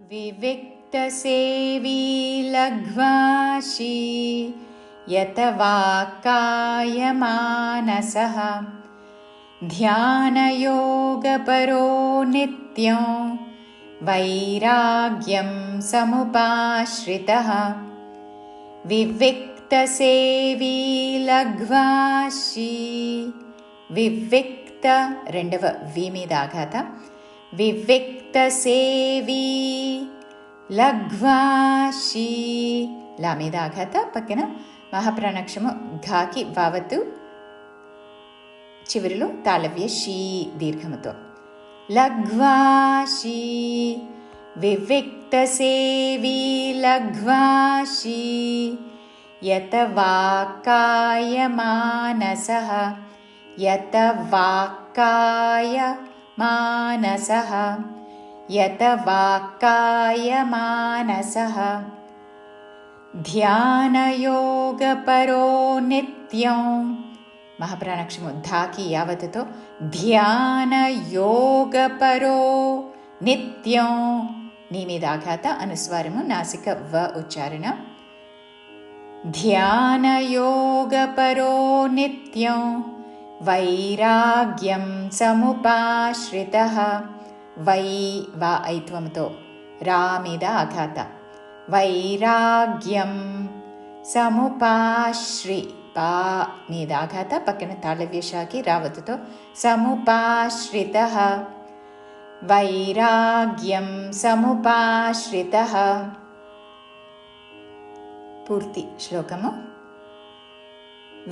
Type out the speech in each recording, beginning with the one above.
विविक्तसेवी लघ्वाशी यत वाक्कायमानसः ध्यानयोगपरो नित्यं वैराग्यं समुपाश्रितः। विविक्तसेवी लघ्वाशी विविक्त रेण्डव विमिदाघात వివిక్తసేవి లఘ్వాషీ లా పక్కన మహాప్రాణాక్షము ఘాకి వావతు చివరిలో తాళవ్య షీ దీర్ఘముతో. లఘ్వాషీ వివిక్తసేవీ లఘ్వాషీ యత వాక్కాయ మానస యత వాక్కాయ मानसः। यत वाक्कायमानसः ध्यानयोगपरो नित्यं। महाप्राणक्षमो धाकि यावत् ध्यानयोगपरो नित्यं। निमिदाघात अनुस्वारमु नासिक व उच्चारण। ध्यानयोगपरो नित्यं वैराग्यं समुपाश्रितः। वै वा ऐत्वमतो रामिदाघात वैराग्यं समुपाश्रि पा मीदाघात पक्किन तालव्यशाकि रावतुतो। समुपाश्रितः। वैराग्यं समुपाश्रितः। पूर्ति श्लोकमु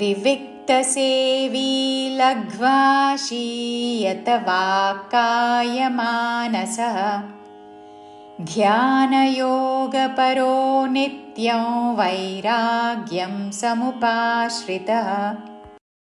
विविक्तसेवी लघ्वाशीयत वाक्कायमानसः ध्यानयोगपरो नित्यं वैराग्यं समुपाश्रितः